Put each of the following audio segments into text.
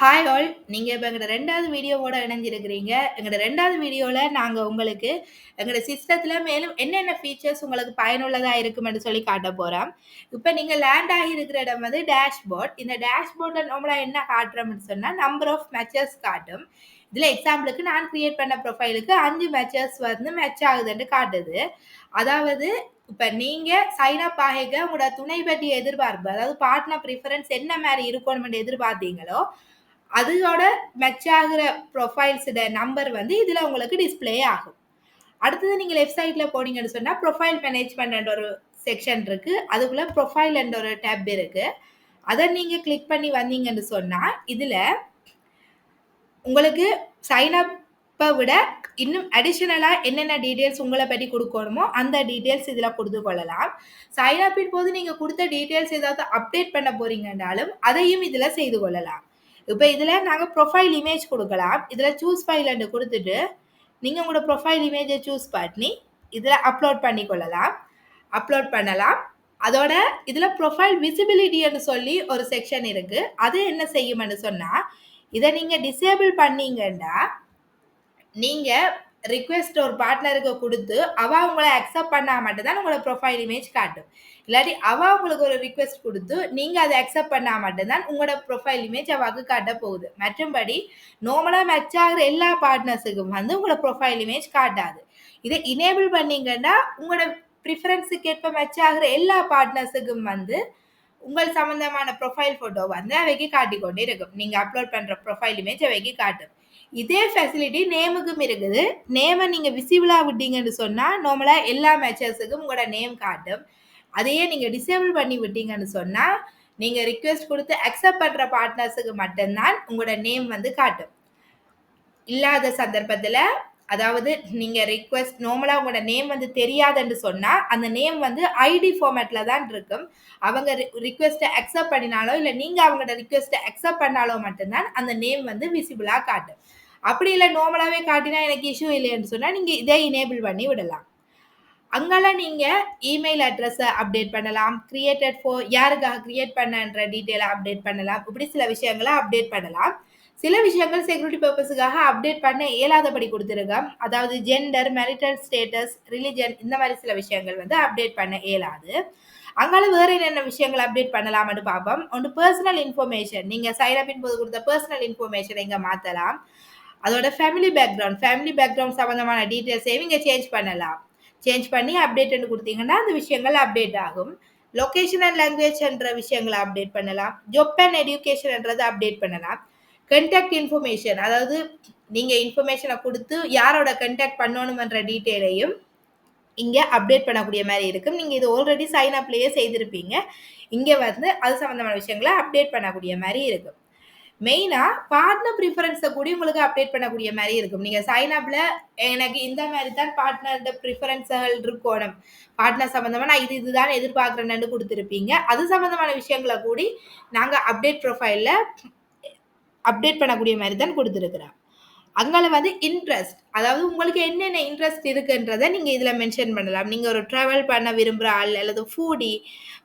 Hi all! நீங்கள் இப்போ எங்களோட ரெண்டாவது வீடியோவோட இணைஞ்சிருக்கிறீங்க. எங்களோட ரெண்டாவது வீடியோவில் நாங்கள் உங்களுக்கு எங்களோட சிஸ்டத்தில் மேலும் என்னென்ன ஃபீச்சர்ஸ் உங்களுக்கு பயனுள்ளதா இருக்கும்னு சொல்லி காட்டப் போகிறோம் இப்போ நீங்கள் லேண்ட் ஆகியிருக்கிற இடம் வந்து டேஷ்போர்ட். இந்த டேஷ்போர்டில் நம்மளாக என்ன காட்டுறோம்னு சொன்னால் நம்பர் ஆஃப் மேட்சஸ் காட்டும். இதில் எக்ஸாம்பிளுக்கு நான் க்ரியேட் பண்ண ப்ரொஃபைலுக்கு அஞ்சு மேட்சஸ் வந்து மேட்ச் ஆகுதுன்னு காட்டுது. அதாவது இப்போ நீங்கள் சைன் அப் ஆகிக்க உங்களோட துணை பற்றி எதிர்பார்ப்பு, அதாவது பார்ட்னர் ப்ரிஃபரன்ஸ் என்ன மாதிரி இருக்கணும்னு எதிர்பார்த்தீங்களோ, அதோட மேட்ச் ஆகுற ப்ரொஃபைல்ஸோட நம்பர் வந்து இதில் உங்களுக்கு டிஸ்ப்ளே ஆகும். அடுத்தது நீங்கள் லெஃப்ட் சைட்ல போனீங்கன்னு சொன்னால் ப்ரொஃபைல் மேனேஜ்மெண்ட் ஒரு செக்ஷன் இருக்குது அதுக்குள்ளே ப்ரொஃபைல் என்ற ஒரு டேப் இருக்குது அதை நீங்கள் கிளிக் பண்ணி வந்தீங்கன்னு சொன்னால் இதில் உங்களுக்கு சைனப்பை விட இன்னும் அடிஷ்னலாக என்னென்ன டீட்டெயில்ஸ் உங்களை பற்றி கொடுக்கணுமோ அந்த டீட்டெயில்ஸ் இதில் கொடுத்து கொள்ளலாம். சைனப்பின் போது நீங்கள் கொடுத்த டீட்டெயில்ஸ் ஏதாவது அப்டேட் பண்ண போகிறீங்கன்றாலும் அதையும் இதில் செய்து கொள்ளலாம். இப்போ இதில் நாங்கள் ப்ரொஃபைல் இமேஜ் கொடுக்கலாம் இதில் சூஸ் ஃபைல்ன்னு கொடுத்துட்டு நீங்கள் உங்களோட ப்ரொஃபைல் இமேஜை சூஸ் பண்ணி, இதில் அப்லோட் பண்ணிக் கொள்ளலாம். அப்லோட் பண்ணலாம். அதோட இதில் ப்ரொஃபைல் விசிபிலிட்டின்னு சொல்லி ஒரு செக்ஷன் இருக்குது அது என்ன செய்யும்னு சொன்னால் இதை நீங்கள் டிசேபிள் பண்ணீங்கன்னா, நீங்கள் ரிக்வெஸ்ட் ஒரு பார்ட்னருக்கு கொடுத்து அவ உங்களை அக்செப்ட் பண்ணால் மட்டும்தான் உங்களோட ப்ரொஃபைல் இமேஜ் காட்டும். இல்லாட்டி அவ உங்களுக்கு ஒரு ரிக்வெஸ்ட் கொடுத்து நீங்கள் அதை அக்செப்ட் பண்ணால் மட்டும்தான் உங்களோட ப்ரொஃபைல் இமேஜ் அவாவுக்கு காட்ட போகுது. மற்றும்படி நார்மலாக மேட்ச் ஆகிற எல்லா பார்ட்னர்ஸுக்கும் வந்து உங்களோட ப்ரொஃபைல் இமேஜ் காட்டாது. இதை இனேபிள் பண்ணீங்கன்னா, உங்களோட ப்ரிஃபரன்ஸுக்கு ஏற்ப மேட்ச் ஆகிற எல்லா பார்ட்னர்ஸுக்கும் வந்து, உங்கள் சம்மந்தமான ப்ரொஃபைல் ஃபோட்டோ வந்து அவைக்கு காட்டிக்கொண்டே இருக்கும். நீங்கள் அப்லோட் பண்ணுற ப்ரொஃபைல் இமேஜ் அவைக்கு காட்டும். இதே ஃபெசிலிட்டி நேமுக்கும் இருக்குது. நேமை நீங்கள் விசிபிளாக விட்டீங்கன்னு சொன்னால் நார்மலாக எல்லா மேட்சஸுக்கும் உங்களோட நேம் காட்டும். அதையே நீங்கள் டிசேபிள் பண்ணி விட்டீங்கன்னு சொன்னால் நீங்கள் ரிக்வெஸ்ட் கொடுத்து அக்செப்ட் பண்ணுற பார்ட்னர்ஸுக்கு மட்டும்தான் உங்களோட நேம் வந்து காட்டும். இல்லாத சந்தர்ப்பத்தில் அதாவது நீங்க ரிக்வெஸ்ட் நார்மலா உங்களோட நேம் வந்து தெரியாதுன்னு சொன்னா, அந்த நேம் வந்து ஐடி ஃபார்மேட்ல தான் இருக்கும். அவங்க ரி அக்செப்ட் பண்ணினாலோ, இல்லை நீங்க அவங்களோட ரிக்வெஸ்ட்டை அக்செப்ட் பண்ணாலோ மட்டும்தான் அந்த நேம் வந்து விசிபிளா காட்டும். அப்படி இல்லை நார்மலாகவே காட்டினா எனக்கு இஷ்யூ இல்லைன்னு சொன்னால் நீங்கள் இதை இனேபிள் பண்ணி விடலாம். அங்கெல்லாம் நீங்கள் இமெயில் அட்ரஸை அப்டேட் பண்ணலாம். கிரியேட்டட் ஃபோ யாருக்காக கிரியேட் பண்ணன்ற டீட்டெயிலை அப்டேட் பண்ணலாம். இப்படி சில விஷயங்களை அப்டேட் பண்ணலாம். சில விஷயங்கள் செக்யூரிட்டி பர்பஸுக்காக அப்டேட் பண்ண இயலாதபடி கொடுத்துருங்க அதாவது ஜெண்டர், மேரிட்டல் ஸ்டேட்டஸ், ரிலிஜன் இந்த மாதிரி சில விஷயங்கள் வந்து அப்டேட் பண்ண இயலாது. அங்கால வேற என்னென்ன விஷயங்கள் அப்டேட் பண்ணலாம்னு பார்ப்போம். ஒன்று பர்சனல் இன்ஃபர்மேஷன். நீங்கள் சைனப்பின் போது கொடுத்த பர்சனல் இன்ஃபர்மேஷன் இங்கே மாற்றலாம் அதோட ஃபேமிலி பேக்ரவுண்ட் ஃபேமிலி பேக்ரவுண்ட் சம்மந்தமான டீட்டெயில்ஸையும் இங்கே சேஞ்ச் பண்ணலாம். சேஞ்ச் பண்ணி அப்டேட்னு கொடுத்தீங்கன்னா அந்த விஷயங்கள் அப்டேட் ஆகும். லொகேஷன் அண்ட் லாங்குவேஜ் என்ற விஷயங்களை அப்டேட் பண்ணலாம். ஜொப் அண்ட் எடுகேஷன் அப்டேட் பண்ணலாம். கண்டாக்ட் இன்ஃபர்மேஷன் அதாவது நீங்க இன்ஃபர்மேஷனை கொடுத்து யாரோட கண்டாக்ட் பண்ணணுமன்ற டீட்டெயிலையும் இங்க அப்டேட் பண்ணக்கூடிய மாதிரி இருக்கும். நீங்க இது ஆல்ரெடி சைன் அப்லயே செய்திருப்பீங்க. இங்க வந்து அது சம்பந்தமான விஷயங்கள அப்டேட் பண்ணக்கூடிய மாதிரி இருக்கும். மெயினா பார்ட்னர் ப்ரிஃபரன்ஸை கூட உங்களுக்கு அப்டேட் பண்ணக்கூடிய மாதிரி இருக்கும். நீங்க சைன் அப்ல எனக்கு இந்த மாதிரி தான் பார்ட்னர்ட ப்ரிஃபரன்ஸ்கள் இருக்கணும். பார்ட்னர் சம்பந்தமா நான் இது இதுதான் எதிர்பார்க்குறேன்னு கொடுத்துருப்பீங்க அது சம்பந்தமான விஷயங்கள கூடி நாங்கள் அப்டேட் ப்ரொஃபைல்ல அப்டேட் பண்ணக்கூடிய மாதிரி தான் கொடுத்துருக்குறான் அங்கே வந்து இன்ட்ரெஸ்ட் அதாவது உங்களுக்கு என்னென்ன இன்ட்ரெஸ்ட் இருக்குன்றதை நீங்கள் இதில் மென்ஷன் பண்ணலாம். நீங்கள் ஒரு ட்ராவல் பண்ண விரும்புகிற ஆள் அல்லது foodie,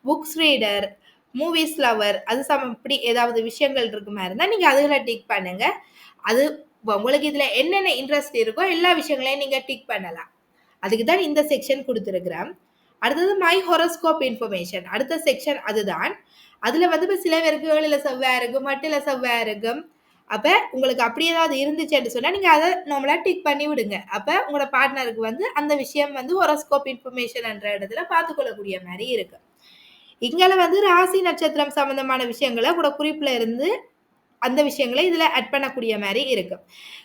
books reader, movies lover அது சம இப்படி ஏதாவது விஷயங்கள் இருக்கு மாதிரி இருந்தால் நீங்கள் அதுல டிக் பண்ணுங்கள் அது உங்களுக்கு இதில் என்னென்ன இன்ட்ரெஸ்ட் இருக்கோ எல்லா விஷயங்களையும் நீங்கள் டிக் பண்ணலாம். அதுக்கு தான் இந்த செக்ஷன் கொடுத்துருக்குறேன் அடுத்தது மை ஹொரோஸ்கோப் இன்ஃபர்மேஷன் அடுத்த செக்ஷன் அதுதான். அதுல வந்து இப்போ சில பேருக்கு 7ல செவ்வாய் இருக்கும், மட்டில் செவ்வாய் இருக்கும். அப்போ உங்களுக்கு அப்படி ஏதாவது இருந்துச்சுன்னு சொன்னால் நீங்கள் அதை நார்மலாக டிக் பண்ணி விடுங்க. அப்போ உங்களோட பார்ட்னருக்கு வந்து அந்த விஷயம் வந்து ஒரஸ்கோப் இன்ஃபர்மேஷன் என்ற இடத்துல பார்த்துக்கொள்ளக்கூடிய மாதிரி இருக்கு. இங்கே வந்து ராசி நட்சத்திரம் சம்மந்தமான விஷயங்கள கூட குறிப்பில் இருந்து அந்த விஷயங்களை இதில் ஆட் பண்ணக்கூடிய மாதிரி இருக்கும்.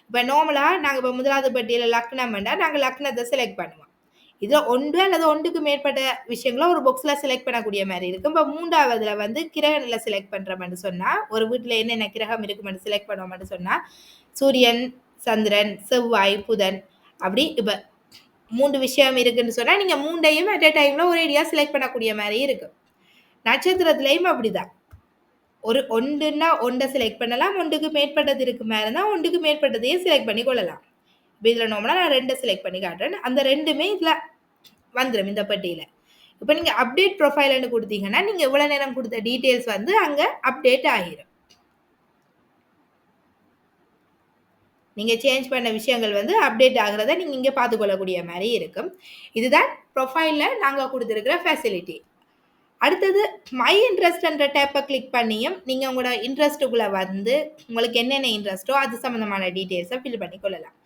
இப்ப நார்மலா நாங்க இப்ப 1வது பட்டியல லக்னம்னா, நாங்க லக்னத்த செலக்ட் பண்ணுவோம். இதில் ஒன்று அல்லது ஒன்றுக்கு மேற்பட்ட விஷயங்களை ஒரு பாக்ஸில் செலக்ட் பண்ணக்கூடிய மாதிரி இருக்கும். இப்போ மூன்றாவதுல வந்து கிரகங்கள செலக்ட் பண்ணுறோம்னு சொன்னால் ஒரு வீட்டில் என்னென்ன கிரகம் இருக்கும்னு செலக்ட் பண்ணுவோம்னு சொன்னால் சூரியன், சந்திரன், செவ்வாய், புதன் அப்படி இப்போ மூன்று விஷயம் இருக்குன்னு சொன்னால் நீங்கள் மூண்டையும் அட் எ டைமில் ஒரேடியாக செலக்ட் பண்ணக்கூடிய மாதிரி இருக்கும். நட்சத்திரத்துலேயும் அப்படிதான். ஒரு 1ன்னா 1 செலக்ட் பண்ணலாம். ஒன்றுக்கு மேற்பட்டது இருக்கு மேலே தான் ஒன்றுக்கு மேற்பட்டதையும் செலக்ட் பண்ணி கொள்ளலாம். இதில் இதுல நான் ரெண்டு செலக்ட் பண்ணி காட்டுறேன். அந்த ரெண்டுமே இதில் வந்துடும் இந்த பட்டியில் இப்போ நீங்கள் அப்டேட் ப்ரொஃபைல்னு கொடுத்தீங்கன்னா நீங்கள் இவ்வளோ நேரம் கொடுத்த டீட்டெயில்ஸ் வந்து அங்கே அப்டேட் ஆகிரும். நீங்கள் சேஞ்ச் பண்ண விஷயங்கள் வந்து அப்டேட் ஆகிறத நீங்கள் இங்கே பார்த்துக்கொள்ளக்கூடிய மாதிரி இருக்கும் இதுதான் ப்ரொஃபைலில் நாங்கள் கொடுத்துருக்கிற ஃபெசிலிட்டி அடுத்தது மை இன்ட்ரெஸ்ட்ன்ற டேப்பை கிளிக் பண்ணியும் நீங்கள் உங்களோட இன்ட்ரெஸ்ட்டுக்குள்ளே வந்து உங்களுக்கு என்னென்ன இன்ட்ரெஸ்ட்டோ அது சம்மந்தமான டீட்டெயில்ஸை ஃபில் பண்ணி கொள்ளலாம்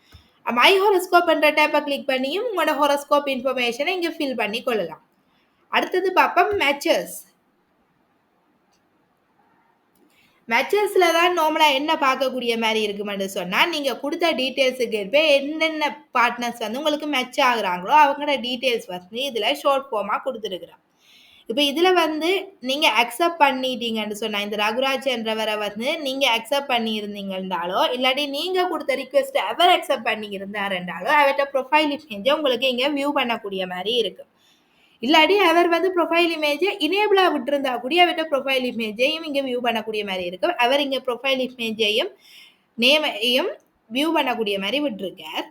மை ஹொரஸ்கோப்ன்ற டேப்பை கிளிக் பண்ணியும் உங்களோட ஹொரஸ்கோப் இன்ஃபர்மேஷனை இங்கே ஃபில் பண்ணி கொள்ளலாம். அடுத்தது பார்ப்போம் மேட்சஸ் மேட்சஸில் தான் நார்மலாக என்ன பார்க்கக்கூடிய மாதிரி இருக்குமென்னு சொன்னால் நீங்கள் கொடுத்த டீட்டெயில்ஸுக்கு ஏற்ப என்னென்ன பார்ட்னர்ஸ் வந்து உங்களுக்கு மேட்ச் ஆகுறாங்களோ அவங்களோட டீட்டெயில்ஸ் வந்து இதில் ஷார்ட் ஃபார்மாக கொடுத்துருக்குறான் இப்போ இதில் வந்து நீங்கள் அக்செப்ட் பண்ணிட்டீங்கன்னு சொன்னால் இந்த ரகுராஜ் என்றவரை வந்து நீங்கள் அக்செப்ட் பண்ணியிருந்தீங்கன்றாலோ இல்லாட்டி நீங்கள் கொடுத்த ரிக்வெஸ்ட் அவர் அக்செப்ட் பண்ணியிருந்தாருன்றாலோ அவர்கிட்ட ப்ரொஃபைல் இமேஜை உங்களுக்கு இங்கே வியூ பண்ணக்கூடிய மாதிரி இருக்குது இல்லாட்டி அவர் வந்து ப்ரொஃபைல் இமேஜை இனேபிளாக விட்டுருந்தா கூட அவர்கிட்ட ப்ரொஃபைல் இமேஜையும் இங்கே வியூ பண்ணக்கூடிய மாதிரி இருக்கும். அவர் இங்கே ப்ரொஃபைல் இமேஜையும் நேமையும் வியூ பண்ணக்கூடிய மாதிரி விட்டுருக்கார்.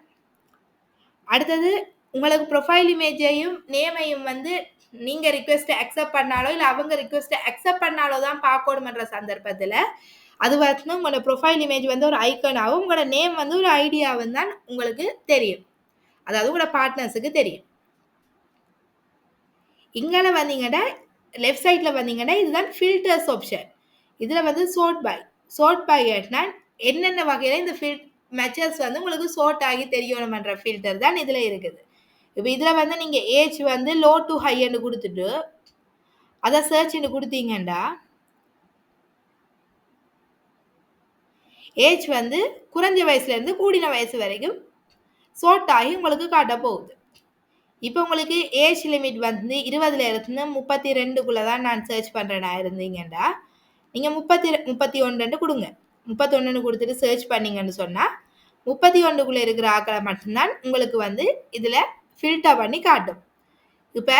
அடுத்தது உங்களுக்கு ப்ரொஃபைல் இமேஜையும் நேமையும் வந்து நீங்கள் ரிக்வெஸ்ட்டை அக்செப்ட் பண்ணாலோ இல்லை அவங்க ரிக்வெஸ்ட்டை அக்செப்ட் பண்ணாலோ தான் பார்க்கணுமன்ற சந்தர்ப்பத்தில் அது வரைக்கும் உங்களோட ப்ரொஃபைல் இமேஜ் வந்து ஒரு ஐக்கனாகவும் உங்களோட நேம் வந்து ஒரு ஐடியாவும் தான் உங்களுக்கு தெரியும். அதாவது உங்களோட பார்ட்னர்ஸுக்கு தெரியும். இங்கே வந்தீங்கன்னா லெஃப்ட் சைடில் வந்தீங்கன்னா இதுதான் ஃபில்டர்ஸ் ஆப்ஷன் இதில் வந்து சோட் பை சோட் பை என்னென்ன வகையில் இந்த ஃபில் மெச்சர்ஸ் வந்து உங்களுக்கு சோட் ஆகி தெரியணுமன்ற ஃபில்டர் தான் இதில் இருக்குது. இப்போ இதில் வந்து நீங்கள் ஏஜ் வந்து லோ டு ஹைன்னு கொடுத்துட்டு அதை சர்ச்னு கொடுத்தீங்கண்டா ஏஜ் வந்து குறைஞ்ச வயசுலேருந்து கூடின வயசு வரைக்கும் சோட் ஆகி உங்களுக்கு காட்ட போகுது. இப்போ உங்களுக்கு ஏஜ் லிமிட் வந்து இருபதுல இருந்து முப்பத்தி ரெண்டுக்குள்ளே தான் நான் சர்ச் பண்ணுறேன்னா இருந்தீங்கண்டா நீங்கள் முப்பத்தி முப்பத்தி ஒன்றுன்னு கொடுங்க. முப்பத்தொன்றுன்னு கொடுத்துட்டு சர்ச் பண்ணீங்கன்னு சொன்னால் முப்பத்தி ஒன்றுக்குள்ளே இருக்கிற ஆக்களை மட்டும்தான் உங்களுக்கு வந்து இதில் ஃபில்டர் பண்ணி காட்டும். இப்போ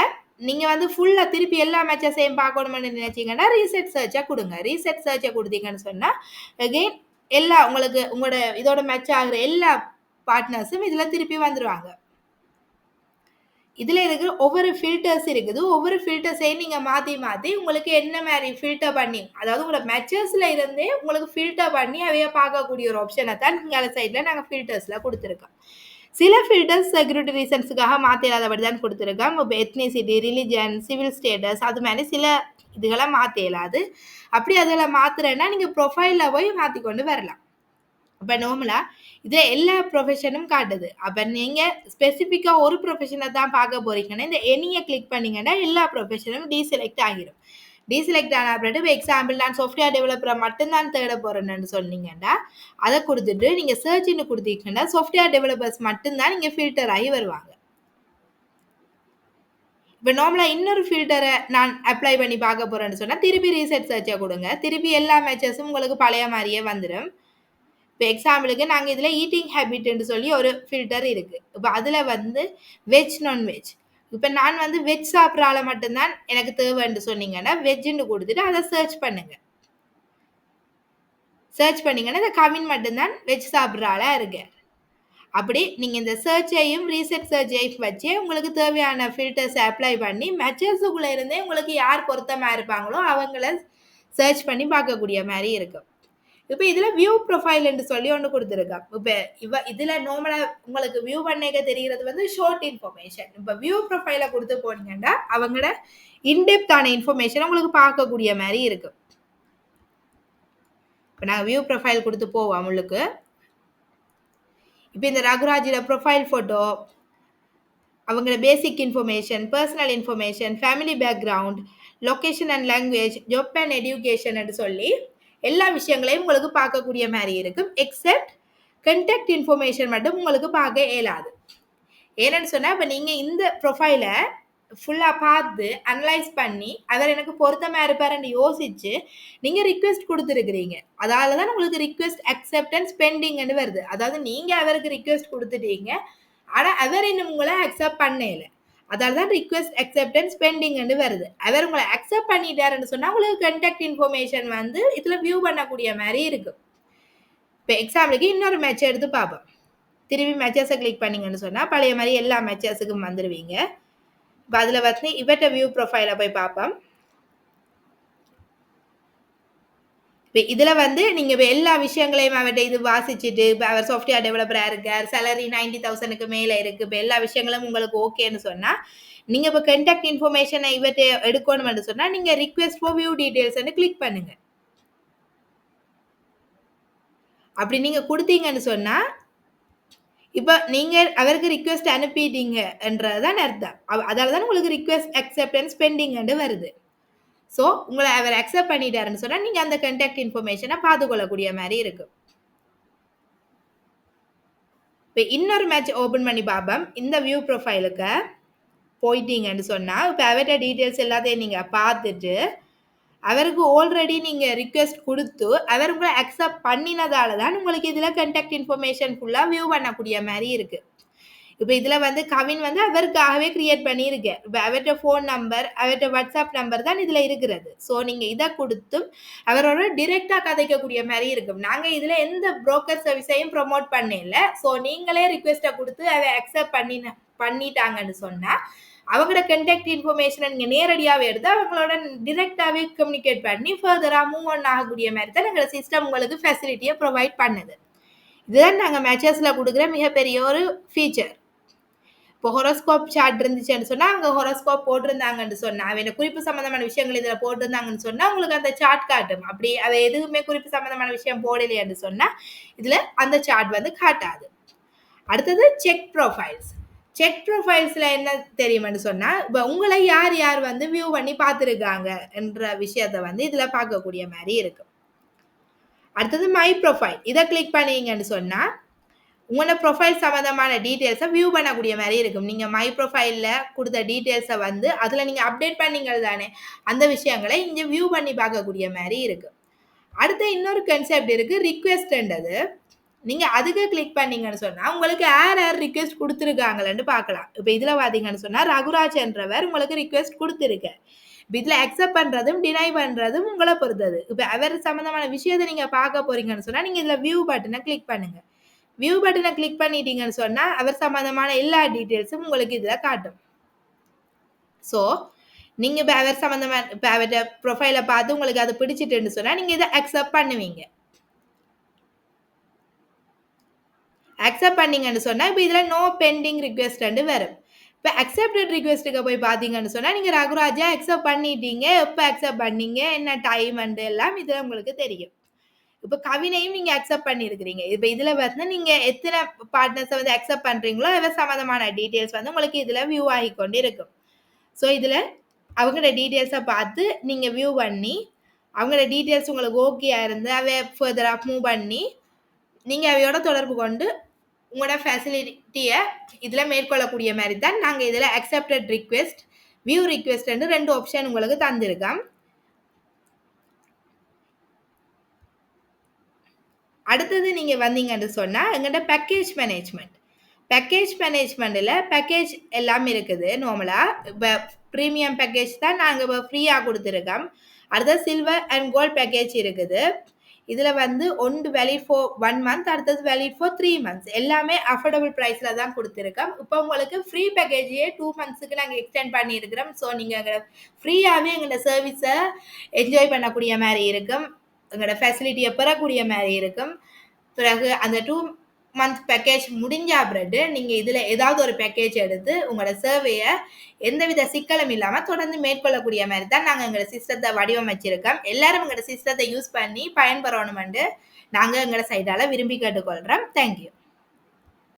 நீங்கள் வந்து ஃபுல்லாக திருப்பி எல்லா மேட்சஸையும் பார்க்கணும்னு நினச்சிங்கன்னா ரீசெட் சர்ச்சை கொடுங்க. ரீசெட் சர்ச்சை கொடுத்தீங்கன்னு சொன்னால் அகெயின் எல்லா உங்களுக்கு உங்களோட இதோட மேட்ச் ஆகிற எல்லா பார்ட்னர்ஸும் இதில் திருப்பி வந்துடுவாங்க இதில் இருக்கிற ஒவ்வொரு ஃபில்டர்ஸ் இருக்குது. ஒவ்வொரு ஃபில்டர்ஸையும் நீங்கள் மாற்றி மாற்றி உங்களுக்கு என்ன மாதிரி ஃபில்டர் பண்ணி அதாவது உங்களோட மெச்சர்ஸில் இருந்தே உங்களுக்கு ஃபில்டர் பண்ணி அவைய பார்க்கக்கூடிய ஒரு ஆப்ஷனை தான் நீங்கள் சைடில் நாங்கள் ஃபில்டர்ஸில் கொடுத்துருக்கோம். சில ஃபில்டர்ஸ் செக்யூரிட்டி ரீசன்ஸுக்காக மாற்றிடாதபடி தான் கொடுத்துருக்காங்க. இப்போ எத்னிசிட்டி ரிலிஜன் சிவில் ஸ்டேட்டஸ் அது மாதிரி சில இதுகளை மாற்ற இயலாது அப்படி அதில் மாற்றுறேன்னா நீங்கள் ப்ரொஃபைலில் போய் மாற்றி கொண்டு வரலாம். அப்போ நார்மலாக இதில் எல்லா ப்ரொஃபஷனும் காட்டுது. அப்போ நீங்கள் ஸ்பெசிஃபிக்காக ஒரு ப்ரொஃபஷனை தான் பார்க்க போறீங்கன்னா இந்த எனியை கிளிக் பண்ணிங்கன்னா எல்லா ப்ரொஃபஷனும் டீசெலக்ட் ஆகிடும் டீசெலக்ட் ஆன அப்புறம் இப்போ எக்ஸாம்பிள் நான் சாஃப்ட்வேர் டெவலப்பரை மட்டும்தான் தேட போகிறேன்னு சொன்னீங்கன்னா அதை கொடுத்துட்டு நீங்கள் சர்ச்னு கொடுத்தீங்கன்னா சாஃப்ட்வேர் டெவலப்பர்ஸ் மட்டும்தான் நீங்கள் ஃபில்டர் ஆகி வருவாங்க. இப்போ நார்மலாக இன்னொரு ஃபில்டரை நான் அப்ளை பண்ணி பார்க்க போகிறேன்னு சொன்னால் திருப்பி ரீசெட் சர்ச்சை கொடுங்க. திருப்பி எல்லா மேட்சஸும் உங்களுக்கு பழைய மாதிரியே வந்துடும் இப்போ எக்ஸாம்பிளுக்கு நாங்கள் இதில் ஈட்டிங் ஹேபிட்னு சொல்லி ஒரு ஃபில்டர் இருக்குது இப்போ அதில் வந்து வெஜ் நான்வெஜ் இப்போ நான் வந்து வெஜ் சாப்பிட்ற ஆளை மட்டும்தான் எனக்கு தேவைன்னு சொன்னீங்கன்னா வெஜ்ஜுன்னு கொடுத்துட்டு அதை சர்ச் பண்ணுங்கள் சர்ச் பண்ணிங்கன்னா இந்த கவின் மட்டும்தான் வெஜ் சாப்பிட்ற ஆளாக இருக்கு. அப்படி நீங்கள் இந்த சர்ச்சையும் ரீசெட் சர்ச்சையும் வச்சு உங்களுக்கு தேவையான ஃபில்டர்ஸ் அப்ளை பண்ணி மெச்சர்ஸுக்குள்ளே இருந்தே உங்களுக்கு யார் பொருத்தமாக இருப்பாங்களோ அவங்கள சர்ச் பண்ணி பார்க்கக்கூடிய மாதிரி இருக்கும். இப்போ இதில் வியூ ப்ரொஃபைல்னு சொல்லி ஒன்று கொடுத்துருக்கான் இப்போ இவ இதில் நார்மலாக உங்களுக்கு வியூ பண்ணிக்க தெரிகிறது வந்து ஷார்ட் இன்ஃபர்மேஷன் இப்போ வியூ ப்ரொஃபைலை கொடுத்து போனீங்கன்னா அவங்களோட இன்டெப்தான இன்ஃபர்மேஷன் உங்களுக்கு பார்க்கக்கூடிய மாதிரி இருக்குது இப்போ நாங்கள் வியூ ப்ரொஃபைல் கொடுத்து போவோம் அவங்களுக்கு. இப்போ இந்த ரகுராஜில் ப்ரொஃபைல் ஃபோட்டோ அவங்களோட basic information personal information family background location and language job and education சொல்லி எல்லா விஷயங்களையும் உங்களுக்கு பார்க்கக்கூடிய மாதிரி இருக்கும். எக்ஸப்ட் கண்டெக்ட் இன்ஃபர்மேஷன் மட்டும் உங்களுக்கு பார்க்க இயலாது. ஏன்னு சொன்னால் இப்போ நீங்கள் இந்த ப்ரொஃபைலை ஃபுல்லாக பார்த்து அனலைஸ் பண்ணி அதில் எனக்கு பொருத்தமாக இருப்பாருன்னு யோசிச்சு நீங்கள் ரிக்வெஸ்ட் கொடுத்துருக்குறீங்க. அதால தான் உங்களுக்கு ரிக்வெஸ்ட் அக்செப்டன்ஸ் பெண்டிங்னு வருது. அதாவது நீங்கள் அவருக்கு ரிக்வெஸ்ட் கொடுத்துட்டீங்க. ஆனால் அவர் இன்னும் உங்களை அக்செப்ட் பண்ணல. அதால தான் ரிக்வெஸ்ட் அக்செப்ட் அண்ட் ஸ்பெண்டிங்னு வருது. அவர் உங்களை அக்செப்ட் பண்ணிட்டாருன்னு சொன்னால் உங்களுக்கு கண்டக்ட் இன்ஃபர்மேஷன் வந்து இதில் வியூ பண்ணக்கூடிய மாதிரி இருக்குது இப்போ எக்ஸாம்பிளுக்கு இன்னொரு மேட்ச் எடுத்து பார்ப்போம். திரும்பி மேட்சஸை கிளிக் பண்ணிங்கன்னு சொன்னால் பழைய மாதிரி எல்லா மேட்சஸுக்கும் வந்துடுவீங்க இப்போ அதில் வந்து இவர்கிட்ட வியூ ப்ரொஃபைலை போய் பார்ப்போம் இப்ப இதில் வந்து நீங்கள் எல்லா விஷயங்களையும் அவர்கிட்ட இது வாசிச்சுட்டு இப்போ அவர் சாஃப்ட்வேர் டெவலப்பராக இருக்கார் சேலரி நைன்டி தௌசண்ட்க்கு மேலே இருக்குது இப்போ எல்லா விஷயங்களும் உங்களுக்கு ஓகேன்னு சொன்னால் நீங்கள் இப்போ கண்டாக்ட் இன்ஃபர்மேஷனை இவர்கிட்ட எடுக்கணும்னு சொன்னால் நீங்கள் request for view details click பண்ணுங்கள் அப்படி நீங்கள் கொடுத்தீங்கன்னு சொன்னால் இப்போ நீங்கள் அவருக்கு ரிக்வெஸ்ட் அனுப்பிட்டீங்கன்றதுதான் அர்த்தம். அவ- அதாலதான் உங்களுக்கு ரிக்வெஸ்ட் அக்செப்டன்ஸ் பெண்டிங் வருது. ஸோ உங்களை அவர் அக்செப்ட் பண்ணிட்டாருன்னு சொன்னால் நீங்கள் அந்த கண்டாக்ட் இன்ஃபர்மேஷனை பார்த்துக்கொள்ளக்கூடிய மாதிரி இருக்கு. இப்போ இன்னொரு மேட்ச் ஓப்பன் பண்ணி பார்ப்போம் இந்த வியூ ப்ரொஃபைலுக்கு போயிட்டீங்கன்னு சொன்னால் இப்போ அவர்கிட்ட டீட்டெயில்ஸ் எல்லாத்தையும் நீங்கள் பார்த்துட்டு அவருக்கு ஆல்ரெடி நீங்கள் ரிக்வெஸ்ட் கொடுத்து அவர் உங்களை அக்செப்ட் பண்ணினதால தான் உங்களுக்கு இதில் கண்டாக்ட் இன்ஃபர்மேஷன் ஃபுல்லாக வியூ பண்ணக்கூடிய மாதிரி இருக்குது இப்போ இதில் வந்து கவின் வந்து அவருக்காகவே கிரியேட் பண்ணியிருக்கேன். இப்போ அவர்கிட்ட ஃபோன் நம்பர் அவர்கிட்ட வாட்ஸ்அப் நம்பர் தான் இதில் இருக்கிறது. ஸோ நீங்கள் இதை கொடுத்தும் அவரோட டிரெக்டாக கதைக்கக்கூடிய மாதிரி இருக்கும். நாங்கள் இதில் எந்த புரோக்கர் சர்வீஸையும் ப்ரொமோட் பண்ணல ஸோ நீங்களே ரிக்வெஸ்ட்டை கொடுத்து அதை அக்செப்ட் பண்ணின பண்ணிட்டாங்கன்னு சொன்னால் அவங்களோட கண்டாக்ட் இன்ஃபர்மேஷனை நீங்கள் நேரடியாகவே எடுத்து அவங்களோட டிரெக்டாகவே கம்யூனிகேட் பண்ணி ஃபர்தராக மூவ் ஆன் ஆகக்கூடிய மாதிரி தான் எங்களோட சிஸ்டம் உங்களுக்கு ஃபெசிலிட்டியை ப்ரொவைட் பண்ணுது. இதுதான் நாங்கள் மேட்சஸில் கொடுக்குற மிகப்பெரிய ஒரு ஃபீச்சர் இப்போ ஹொரோஸ்கோப் சார்ட் இருந்துச்சுன்னு சொன்னால் அங்கே ஹொரோஸ்கோப் போட்டிருந்தாங்கன்னு சொன்னால் அவன் குறிப்பு சம்மந்தமான விஷயங்கள் இதில் போட்டிருந்தாங்கன்னு சொன்னால் உங்களுக்கு அந்த சார்ட் காட்டும். அப்படி அதை எதுவுமே குறிப்பு சம்மந்தமான விஷயம் போடலையான்னு சொன்னால் இதில் அந்த சார்ட் வந்து காட்டாது. அடுத்தது செக் ப்ரொஃபைல்ஸ் செக் ப்ரொஃபைல்ஸில் என்ன தெரியும்னு சொன்னால் இப்போ உங்களை யார் யார் வந்து வியூ பண்ணி பார்த்துருக்காங்க என்ற விஷயத்த வந்து இதில் பார்க்கக்கூடிய மாதிரி இருக்கும் அடுத்தது மை ப்ரொஃபைல் இதை கிளிக் பண்ணீங்கன்னு சொன்னால் உங்களோட ப்ரொஃபைல் சம்மந்தமான டீட்டெயில்ஸை வியூ பண்ணக்கூடிய மாதிரி இருக்கும். நீங்கள் மை ப்ரொஃபைலில் கொடுத்த டீட்டெயில்ஸை வந்து அதில் நீங்கள் அப்டேட் பண்ணீங்க தானே. அந்த விஷயங்களை இங்கே வியூ பண்ணி பார்க்கக்கூடிய மாதிரி இருக்குது அடுத்த இன்னொரு கன்செப்ட் இருக்குது ரிக்வெஸ்ட்ன்றது நீங்கள் அதுக்கு கிளிக் பண்ணீங்கன்னு சொன்னால் உங்களுக்கு யார் யார் ரிக்வெஸ்ட் கொடுத்துருக்காங்களேன்னு பார்க்கலாம். இப்போ இதில் பார்த்தீங்கன்னு சொன்னால் ரகுராஜ் என்றவர் உங்களுக்கு ரிக்வெஸ்ட் கொடுத்துருக்கு. இப்போ இதில் அக்செப்ட் பண்ணுறதும் டினை பண்ணுறதும் உங்களை பொறுத்தது. இப்போ அவர் சம்மந்தமான விஷயத்தை நீங்கள் பார்க்க போறீங்கன்னு சொன்னால் நீங்கள் இதில் வியூ பட்டனை கிளிக் பண்ணுங்கள் வியூ பட்டனை கிளிக் பண்ணிட்டீங்கன்னு சொன்னால் அவர் சம்மந்தமான எல்லா டீட்டெயில்ஸும் உங்களுக்கு இதில் காட்டும். ஸோ நீங்கள் இப்போ அவர் சம்மந்தமான இப்போ அவர்கிட்ட ப்ரொஃபைலை பார்த்து உங்களுக்கு அது பிடிச்சிட்டுன்னு சொன்னால் நீங்கள் இதை அக்செப்ட் பண்ணுவீங்க. அக்செப்ட் பண்ணீங்கன்னு சொன்னால் இப்போ இதில் நோ பெண்டிங் ரிக்வெஸ்ட்னு வரும். இப்போ அக்செப்டட் ரிக்வெஸ்ட்டுக்கு போய் பார்த்தீங்கன்னு சொன்னால் நீங்கள் ரகுராஜா அக்செப்ட் பண்ணிட்டீங்க. எப்போ அக்செப்ட் பண்ணீங்க? என்ன டைம் அண்டு எல்லாம் இதில் உங்களுக்கு தெரியும். இப்போ கவினையும் நீங்கள் அக்செப்ட் பண்ணியிருக்கிறீங்க இப்போ இதில் வந்து நீங்கள் எத்தனை பார்ட்னர்ஸை வந்து அக்செப்ட் பண்ணுறீங்களோ அதை சம்மந்தமான டீட்டெயில்ஸ் வந்து உங்களுக்கு இதில் வியூ ஆகி கொண்டு இருக்கும் ஸோ இதில் அவங்களோட டீட்டெயில்ஸை பார்த்து நீங்கள் வியூ பண்ணி அவங்களோட டீட்டெயில்ஸ் உங்களுக்கு ஓகேயா இருந்து அவை ஃபர்தராக மூவ் பண்ணி நீங்கள் அவையோட தொடர்பு கொண்டு உங்களோட ஃபெசிலிட்டியை இதில் மேற்கொள்ளக்கூடிய மாதிரி தான் நாங்கள் இதில் அக்செப்டட் ரிக்வெஸ்ட் வியூ ரிக்வெஸ்ட்னு ரெண்டு ஆப்ஷன் உங்களுக்கு தந்திருக்கோம். அடுத்தது நீங்கள் வந்தீங்கன்னு சொன்னால் எங்கள்கிட்ட பேக்கேஜ் மேனேஜ்மெண்ட் பேக்கேஜ் மேனேஜ்மெண்ட்டில் பேக்கேஜ் எல்லாம் இருக்குது நார்மலாக இப்போ ப்ரீமியம் பேக்கேஜ் தான் நாங்கள் இப்போ ஃப்ரீயாக கொடுத்துருக்கோம். அடுத்தது சில்வர் அண்ட் கோல்ட் பேக்கேஜ் இருக்குது. இதில் வந்து ஒன்று வேலிட் ஃபோர் ஒன் மந்த் அடுத்தது வேலிட் ஃபோர் த்ரீ மந்த்ஸ் எல்லாமே அஃபோர்டபுள் ப்ரைஸில் தான் கொடுத்துருக்கோம். இப்போ உங்களுக்கு ஃப்ரீ பேக்கேஜையே டூ மந்த்ஸுக்கு நாங்கள் எக்ஸ்டெண்ட் பண்ணியிருக்கிறோம். ஸோ நீங்கள் எங்களை ஃப்ரீயாகவே எங்களோட சர்வீஸை என்ஜாய் பண்ணக்கூடிய மாதிரி இருக்கும். எங்களோட ஃபெசிலிட்டியை பெறக்கூடிய மாதிரி இருக்கும். பிறகு அந்த டூ மந்த் பேக்கேஜ் முடிஞ்சா பிறகு நீங்கள் இதில் ஏதாவது ஒரு பேக்கேஜ் எடுத்து உங்களோட சர்வேயை எந்தவித சிக்கலும் இல்லாமல் தொடர்ந்து மேற்கொள்ளக்கூடிய மாதிரி தான் நாங்கள் எங்களோட சிஸ்டத்தை வடிவமைச்சிருக்கோம். எல்லாரும் எங்களோட சிஸ்டத்தை யூஸ் பண்ணி பயன்பெறணுமெண்டு நாங்கள் எங்களோட சைடால் விரும்பி கேட்டுக்கொள்கிறோம் தேங்க்யூ